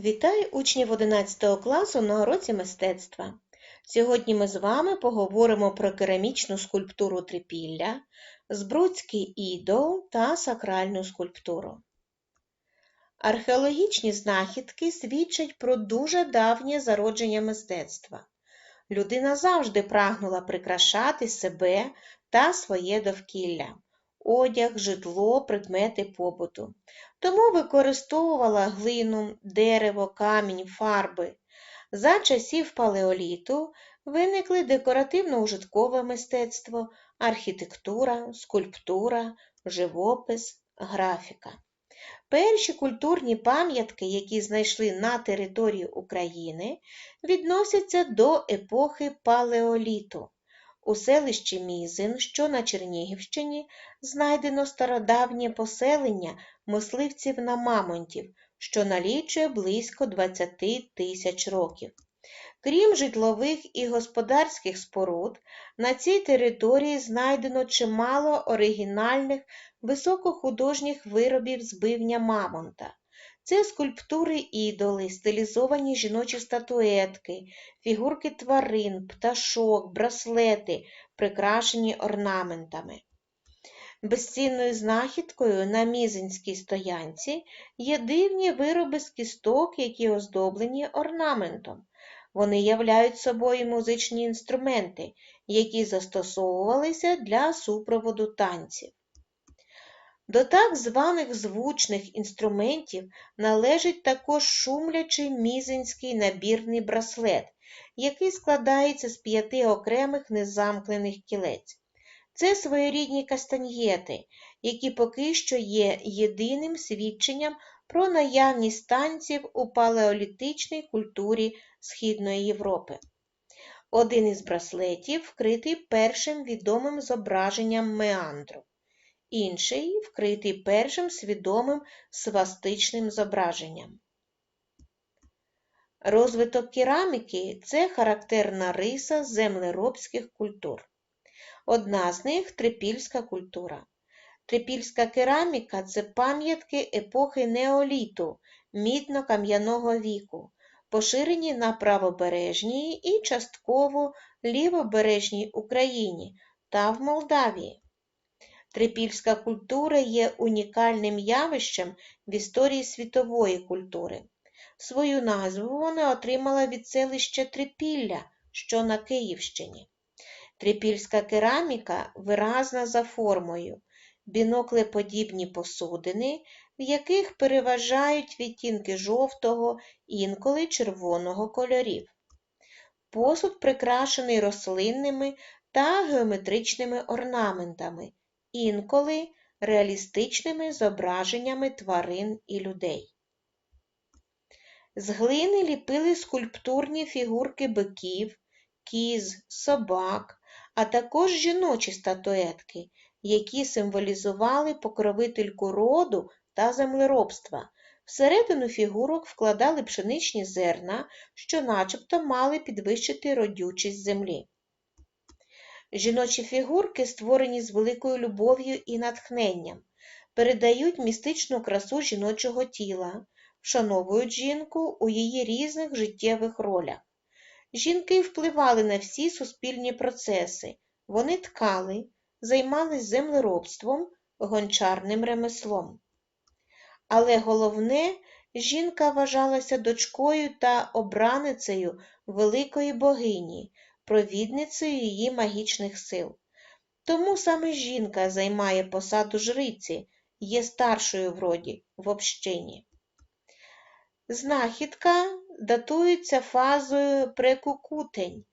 Вітаю учнів 11 класу на уроці мистецтва. Сьогодні ми з вами поговоримо про керамічну скульптуру трипілля, збруцький ідол та сакральну скульптуру. Археологічні знахідки свідчать про дуже давнє зародження мистецтва. Людина завжди прагнула прикрашати себе та своє довкілля одяг, житло, предмети побуту. Тому використовувала глину, дерево, камінь, фарби. За часів палеоліту виникли декоративно-ужиткове мистецтво, архітектура, скульптура, живопис, графіка. Перші культурні пам'ятки, які знайшли на території України, відносяться до епохи палеоліту. У селищі Мізин, що на Чернігівщині, знайдено стародавнє поселення мисливців на мамонтів, що налічує близько 20 тисяч років. Крім житлових і господарських споруд, на цій території знайдено чимало оригінальних високохудожніх виробів збивня мамонта. Це скульптури ідоли, стилізовані жіночі статуетки, фігурки тварин, пташок, браслети, прикрашені орнаментами. Безцінною знахідкою на мізинській стоянці є дивні вироби з кісток, які оздоблені орнаментом. Вони являють собою музичні інструменти, які застосовувалися для супроводу танців. До так званих звучних інструментів належить також шумлячий мізинський набірний браслет, який складається з п'яти окремих незамкнених кілець. Це своєрідні кастаньєти, які поки що є єдиним свідченням про наявність танців у палеолітичній культурі Східної Європи. Один із браслетів вкритий першим відомим зображенням меандру інший вкритий першим свідомим свастичним зображенням. Розвиток кераміки це характерна риса землеробських культур. Одна з них трипільська культура. Трипільська кераміка це пам'ятки епохи неоліту, мідно-кам'яного віку, поширені на правобережній і частково лівобережній Україні та в Молдавії. Трипільська культура є унікальним явищем в історії світової культури. Свою назву вона отримала від селища Трипілля, що на Київщині. Трипільська кераміка виразна за формою, біноклеподібні посудини, в яких переважають відтінки жовтого, інколи червоного кольорів. Посуд прикрашений рослинними та геометричними орнаментами, інколи реалістичними зображеннями тварин і людей. З глини ліпили скульптурні фігурки биків, кіз, собак, а також жіночі статуетки, які символізували покровительку роду та землеробства. Всередину фігурок вкладали пшеничні зерна, що начебто мали підвищити родючість землі. Жіночі фігурки, створені з великою любов'ю і натхненням, передають містичну красу жіночого тіла, вшановують жінку у її різних життєвих ролях. Жінки впливали на всі суспільні процеси, вони ткали, займались землеробством, гончарним ремеслом. Але головне, жінка вважалася дочкою та обраницею великої богині, провідницею її магічних сил. Тому саме жінка займає посаду жриці, є старшою в роді в общині. Знахідка датується фазою прекукутень.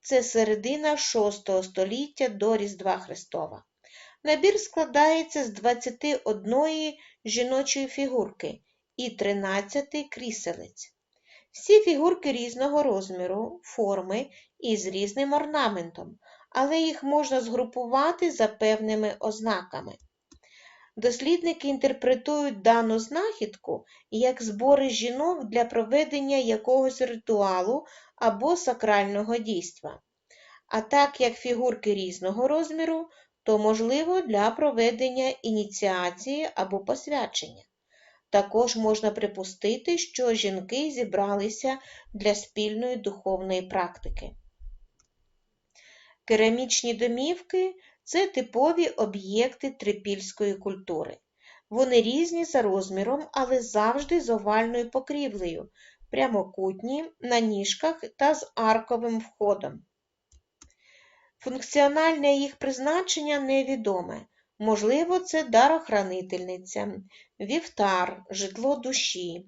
Це середина VI століття до Різдва Христова. Набір складається з 21 жіночої фігурки і 13 кріселець. Всі фігурки різного розміру, форми і з різним орнаментом, але їх можна згрупувати за певними ознаками. Дослідники інтерпретують дану знахідку як збори жінок для проведення якогось ритуалу або сакрального дійства. А так як фігурки різного розміру, то можливо для проведення ініціації або посвячення. Також можна припустити, що жінки зібралися для спільної духовної практики. Керамічні домівки це типові об'єкти трипільської культури. Вони різні за розміром, але завжди з овальною покрівлею, прямокутні на ніжках та з арковим входом. Функціональне їх призначення невідоме. Можливо, це дарохранительниця, вівтар, житло душі.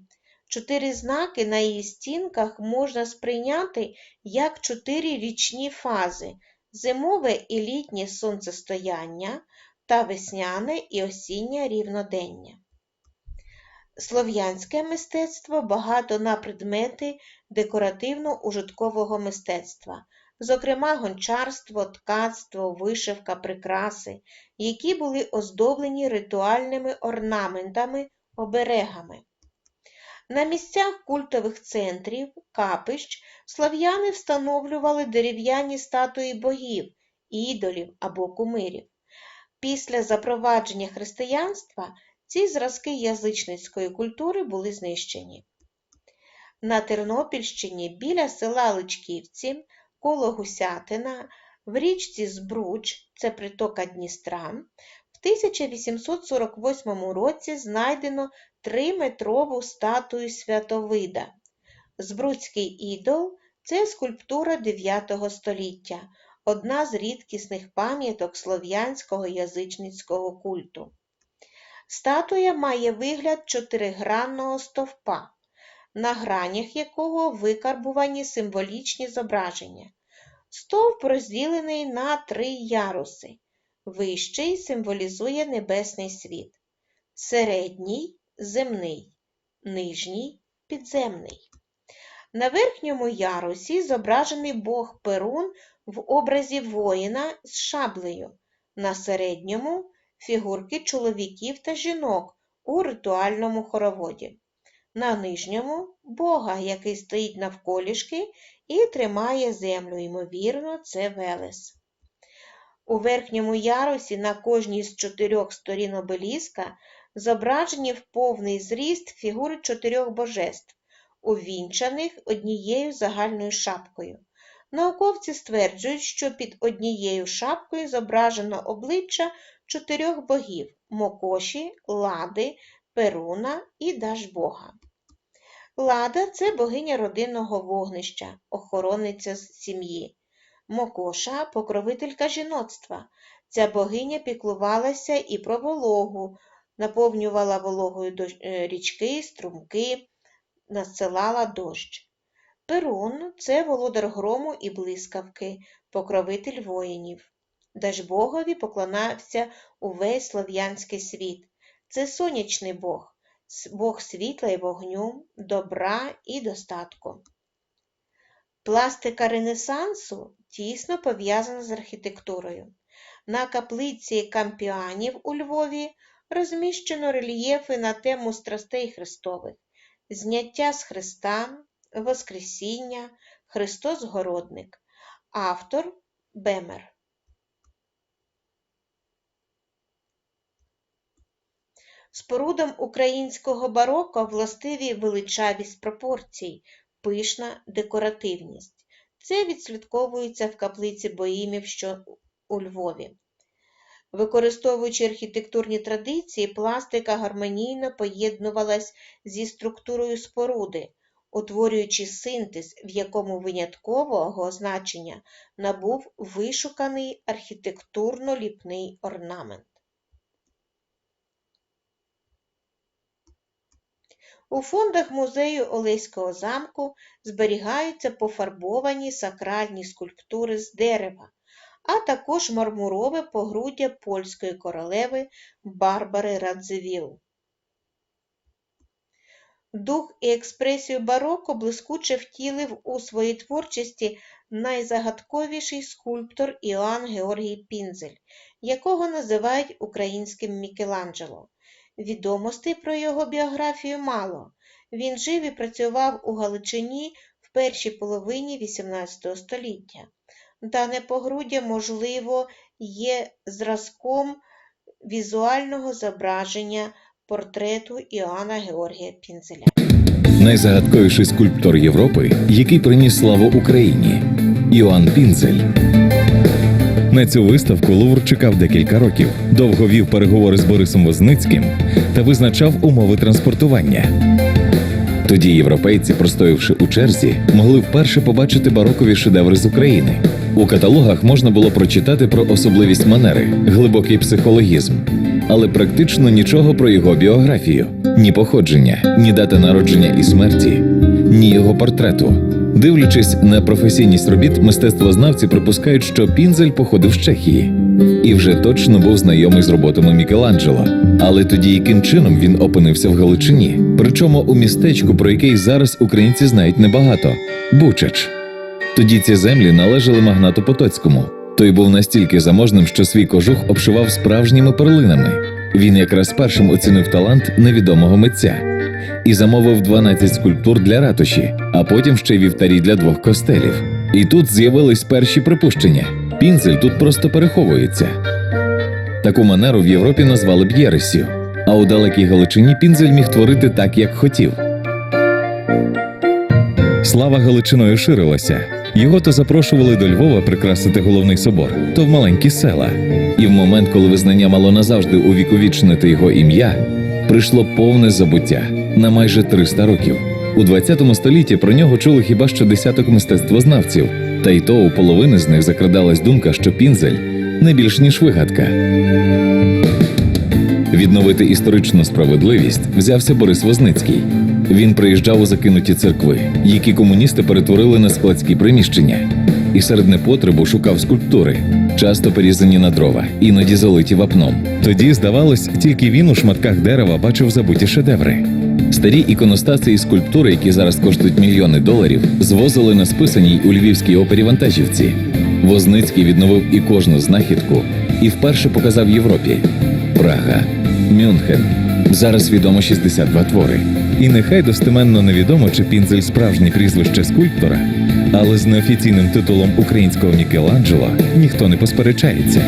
Чотири знаки на її стінках можна сприйняти як чотири річні фази зимове і літнє сонцестояння та весняне і осіннє рівнодення. Слов'янське мистецтво багато на предмети декоративно-ужиткового мистецтва, зокрема гончарство, ткацтво, вишивка, прикраси, які були оздоблені ритуальними орнаментами, оберегами. На місцях культових центрів, капищ, слав'яни встановлювали дерев'яні статуї богів, ідолів або кумирів. Після запровадження християнства ці зразки язичницької культури були знищені. На Тернопільщині біля села Личківці, коло Гусятина, в річці Збруч, це притока Дністра, в 1848 році знайдено триметрову статую Святовида. Збруцький ідол це скульптура 9 століття, одна з рідкісних пам'яток слов'янського язичницького культу. Статуя має вигляд чотиригранного стовпа, на гранях якого викарбувані символічні зображення. Стовп розділений на три яруси. Вищий символізує небесний світ, середній земний, нижній підземний. На верхньому ярусі зображений Бог Перун в образі воїна з шаблею, на середньому фігурки чоловіків та жінок у ритуальному хороводі. На нижньому Бога, який стоїть навколішки і тримає землю, ймовірно, це Велес. У верхньому ярусі на кожній з чотирьох сторін обеліска зображені в повний зріст фігури чотирьох божеств, увінчаних однією загальною шапкою. Науковці стверджують, що під однією шапкою зображено обличчя чотирьох богів Мокоші, Лади, Перуна і Дажбога. Лада це богиня родинного вогнища, охоронниця сім'ї. Мокоша покровителька жіноцтва. Ця богиня піклувалася і про вологу, наповнювала вологою е, річки, струмки, насилала дощ. Перун це володар грому і блискавки, покровитель воїнів. Дажбогові поклонався увесь слов'янський світ. Це сонячний Бог, Бог світла і вогню, добра і достатку. Пластика Ренесансу тісно пов'язана з архітектурою. На каплиці Кампіанів у Львові розміщено рельєфи на тему страстей Христових, зняття з Христа, Воскресіння, Христос Городник, автор Бемер. Спорудам українського бароко властиві величавість пропорцій, пишна декоративність. Це відслідковується в каплиці боїмів, що у Львові. Використовуючи архітектурні традиції, пластика гармонійно поєднувалась зі структурою споруди, утворюючи синтез, в якому виняткового значення набув вишуканий архітектурно-ліпний орнамент. У фондах музею Олеського замку зберігаються пофарбовані сакральні скульптури з дерева, а також мармурове погруддя польської королеви Барбари Радзивіл. Дух і експресію бароко блискуче втілив у своїй творчості найзагадковіший скульптор Іоанн Георгій Пінзель, якого називають українським Мікеланджело. Відомостей про його біографію мало. Він жив і працював у Галичині в першій половині XVIII століття. Дане погруддя, можливо, є зразком візуального зображення портрету Іоанна Георгія Пінзеля. Найзагадковіший скульптор Європи, який приніс славу Україні Іоанн Пінзель. На цю виставку Лувр чекав декілька років, довго вів переговори з Борисом Возницьким та визначав умови транспортування. Тоді європейці, простоявши у черзі, могли вперше побачити барокові шедеври з України. У каталогах можна було прочитати про особливість манери, глибокий психологізм, але практично нічого про його біографію, ні походження, ні дати народження і смерті, ні його портрету. Дивлячись на професійність робіт, мистецтвознавці припускають, що Пінзель походив з Чехії і вже точно був знайомий з роботами Мікеланджело. Але тоді яким чином він опинився в Галичині, причому у містечку, про яке зараз українці знають небагато Бучач. Тоді ці землі належали магнату Потоцькому. Той був настільки заможним, що свій кожух обшивав справжніми перлинами. Він якраз першим оцінив талант невідомого митця і замовив 12 скульптур для ратуші, а потім ще вівтарі для двох костелів. І тут з'явились перші припущення: пінзель тут просто переховується. Таку манеру в Європі назвали б єресю, а у далекій Галичині пінзель міг творити так, як хотів. Слава Галичиною ширилася. Його то запрошували до Львова прикрасити головний собор, то в маленькі села. І в момент, коли визнання мало назавжди увіковічнити його ім'я, прийшло повне забуття на майже 300 років. У 20 столітті про нього чули хіба що десяток мистецтвознавців, та й то у половини з них закрадалась думка, що пінзель не більш ніж вигадка. Відновити історичну справедливість взявся Борис Возницький. Він приїжджав у закинуті церкви, які комуністи перетворили на складські приміщення, і серед непотребу шукав скульптури, часто порізані на дрова, іноді залиті вапном. Тоді, здавалось, тільки він у шматках дерева бачив забуті шедеври. Старі іконостаси і скульптури, які зараз коштують мільйони доларів, звозили на списаній у львівській опері вантажівці. Возницький відновив і кожну знахідку і вперше показав Європі Прага, Мюнхен. Зараз відомо 62 твори. І нехай достеменно невідомо, чи Пінзель справжнє прізвище скульптора, але з неофіційним титулом українського Мікеланджело ніхто не посперечається.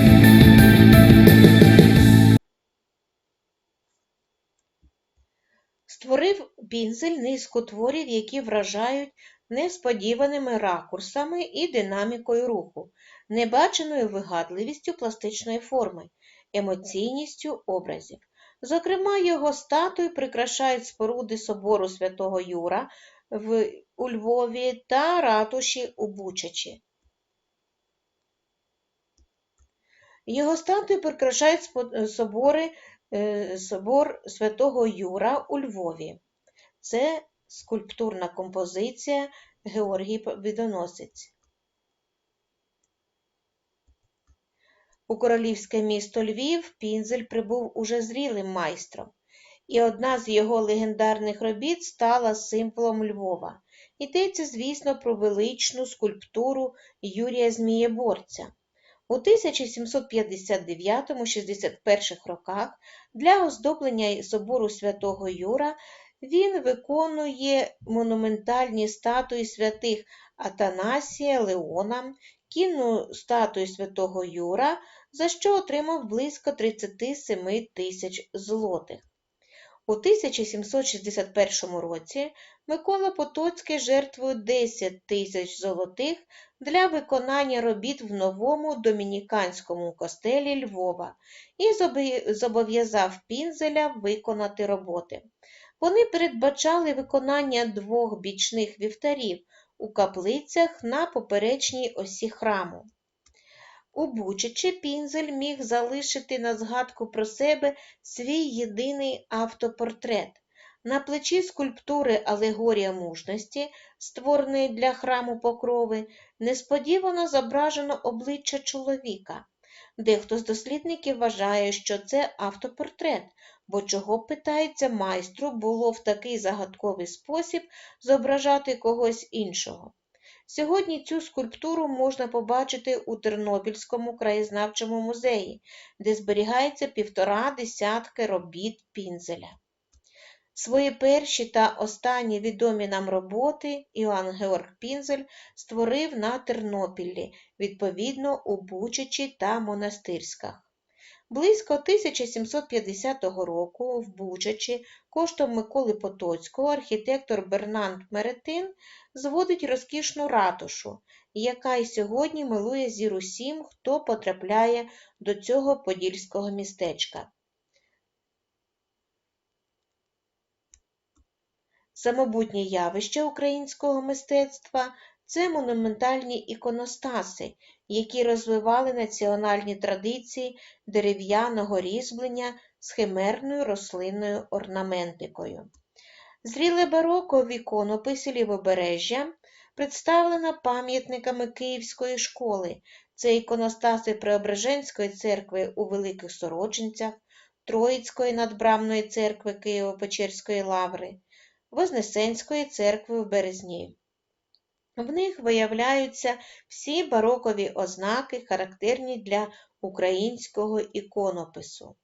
Створив Пінзель низку творів, які вражають несподіваними ракурсами і динамікою руху, небаченою вигадливістю пластичної форми, емоційністю образів. Зокрема, його статуї прикрашають споруди собору святого Юра в, у Львові та ратуші у Бучачі. Його статуї прикрашають собори, е, собор святого Юра у Львові. Це скульптурна композиція Георгій Побідоносець. У королівське місто Львів Пінзель прибув уже зрілим майстром, і одна з його легендарних робіт стала символом Львова. Йдеться, звісно, про величну скульптуру Юрія Змієборця. У 1759-61 роках для оздоблення собору святого Юра він виконує монументальні статуї святих Атанасія, Леона, кінну статую святого Юра, за що отримав близько 37 тисяч злотих. У 1761 році Микола Потоцький жертвує 10 тисяч золотих для виконання робіт в новому домініканському костелі Львова і зобов'язав Пінзеля виконати роботи. Вони передбачали виконання двох бічних вівтарів у каплицях на поперечній осі храму. У Бучачі Пінзель міг залишити на згадку про себе свій єдиний автопортрет. На плечі скульптури Алегорія мужності, створеної для храму Покрови, несподівано зображено обличчя чоловіка. Дехто з дослідників вважає, що це автопортрет, бо чого, питається, майстру було в такий загадковий спосіб зображати когось іншого. Сьогодні цю скульптуру можна побачити у Тернопільському краєзнавчому музеї, де зберігається півтора десятки робіт Пінзеля. Свої перші та останні відомі нам роботи Іоанн Георг Пінзель створив на Тернопіллі, відповідно у Бучачі та Монастирськах. Близько 1750 року в Бучачі коштом Миколи Потоцького архітектор Бернанд Меретин зводить розкішну ратушу, яка й сьогодні милує зір усім, хто потрапляє до цього подільського містечка. Самобутнє явище українського мистецтва це монументальні іконостаси, які розвивали національні традиції дерев'яного різьблення з химерною рослинною орнаментикою. Зріле бароко в іконописі Лівобережжя представлено пам'ятниками Київської школи. Це іконостаси Преображенської церкви у Великих Сорочинцях, Троїцької надбрамної церкви Києво-Печерської лаври, Вознесенської церкви в Березні. В них виявляються всі барокові ознаки, характерні для українського іконопису.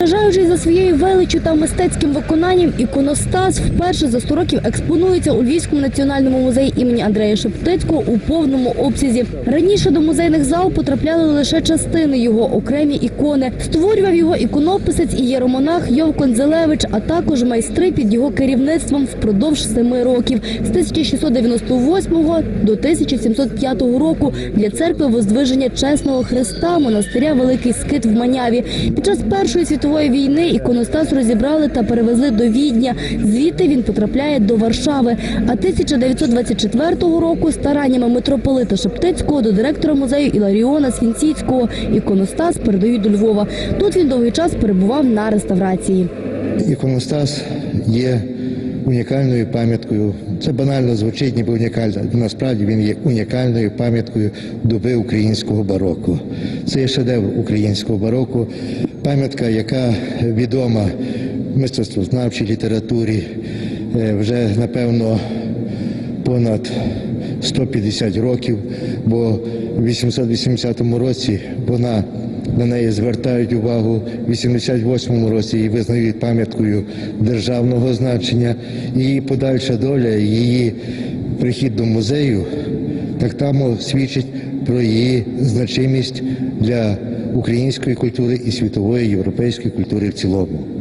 Вважаючи за своєю величчю та мистецьким виконанням, іконостас вперше за 100 років експонується у Львівському національному музеї імені Андрея Шептицького у повному обсязі. Раніше до музейних зал потрапляли лише частини його окремі ікони. Створював його іконописець і єромонах Йов Конзелевич, а також майстри під його керівництвом впродовж семи років з 1698 до 1705 року для церкви Воздвиження Чесного Христа монастиря Великий Скит в Маняві. Під час Першої світової війни іконостас розібрали та перевезли до Відня. Звідти він потрапляє до Варшави. А 1924 року стараннями митрополита Шептицького до директора музею Іларіона Свінціцького іконостас передають до Львова. Тут він довгий час перебував на реставрації. Іконостас є унікальною пам'яткою. Це банально звучить, ніби унікально. Насправді він є унікальною пам'яткою доби українського бароко. Це є шедевр українського бароко, пам'ятка, яка відома в мистецтвознавчій літературі е, вже напевно понад 150 років, бо в 880 році вона на неї звертають увагу в 88 році і визнають пам'яткою державного значення. Її подальша доля, її прихід до музею так само свідчить про її значимість для української культури і світової європейської культури в цілому.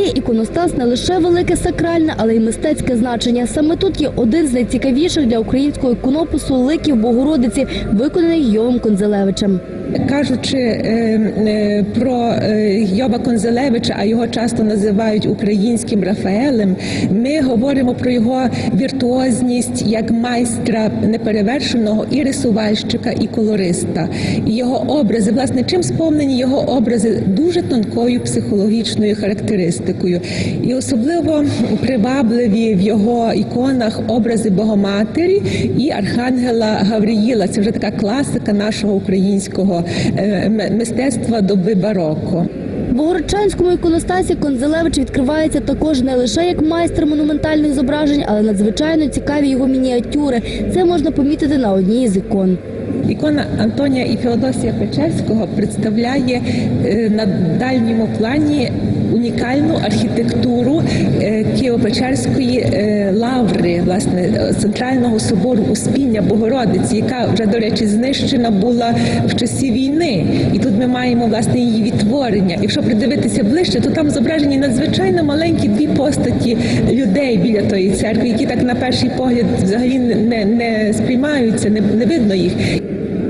Має іконостас не лише велике сакральне, але й мистецьке значення. Саме тут є один з найцікавіших для українського іконопису ликів Богородиці, виконаний Йовом Конзелевичем. Кажучи е, е, про е, Йоба Конзелевича, а його часто називають українським Рафаелем, ми говоримо про його віртуозність як майстра неперевершеного і рисувальщика, і колориста. Його образи, власне, чим сповнені його образи дуже тонкою психологічною характеристикою. І особливо привабливі в його іконах образи Богоматері і Архангела Гавриїла. Це вже така класика нашого українського е, мистецтва доби бароко. В Богородчанському іконостасі Конзелевич відкривається також не лише як майстер монументальних зображень, але надзвичайно цікаві його мініатюри. Це можна помітити на одній з ікон. Ікона Антонія і Феодосія Печерського представляє е, на дальньому плані унікальну архітектуру е, Києво-Печерської е, лаври, власне, е, центрального собору Успіння Богородиці, яка вже, до речі, знищена була в часі війни. І тут ми маємо власне її відтворення. Якщо придивитися ближче, то там зображені надзвичайно маленькі дві постаті людей біля тої церкви, які так на перший погляд взагалі не, не сприймаються, не, не видно їх.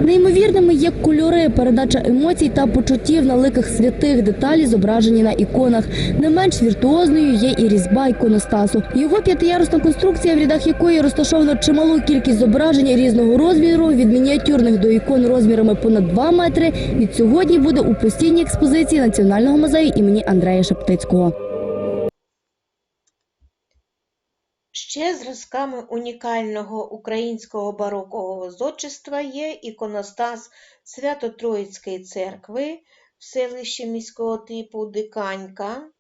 Неймовірними є кольори, передача емоцій та почуттів на ликах святих, деталі зображені на іконах. Не менш віртуозною є і різьба іконостасу. Його п'ятиярусна конструкція, в рядах якої розташовано чималу кількість зображень різного розміру, від мініатюрних до ікон розмірами понад 2 метри, від сьогодні буде у постійній експозиції Національного музею імені Андрея Шептицького. Ще зразками унікального українського барокового зодчества є іконостас Свято-Троїцької церкви в селищі міського типу Диканька,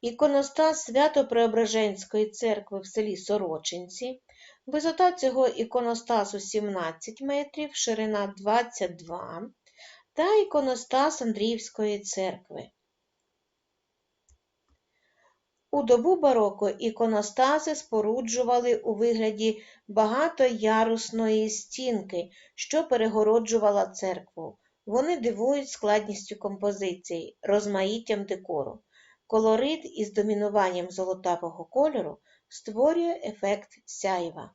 іконостас Свято-Преображенської церкви в селі Сорочинці. Висота цього іконостасу 17 метрів, ширина 22 та іконостас Андріївської церкви. У добу бароко іконостаси споруджували у вигляді багатоярусної стінки, що перегороджувала церкву. Вони дивують складністю композиції, розмаїттям декору. Колорит із домінуванням золотавого кольору створює ефект сяйва.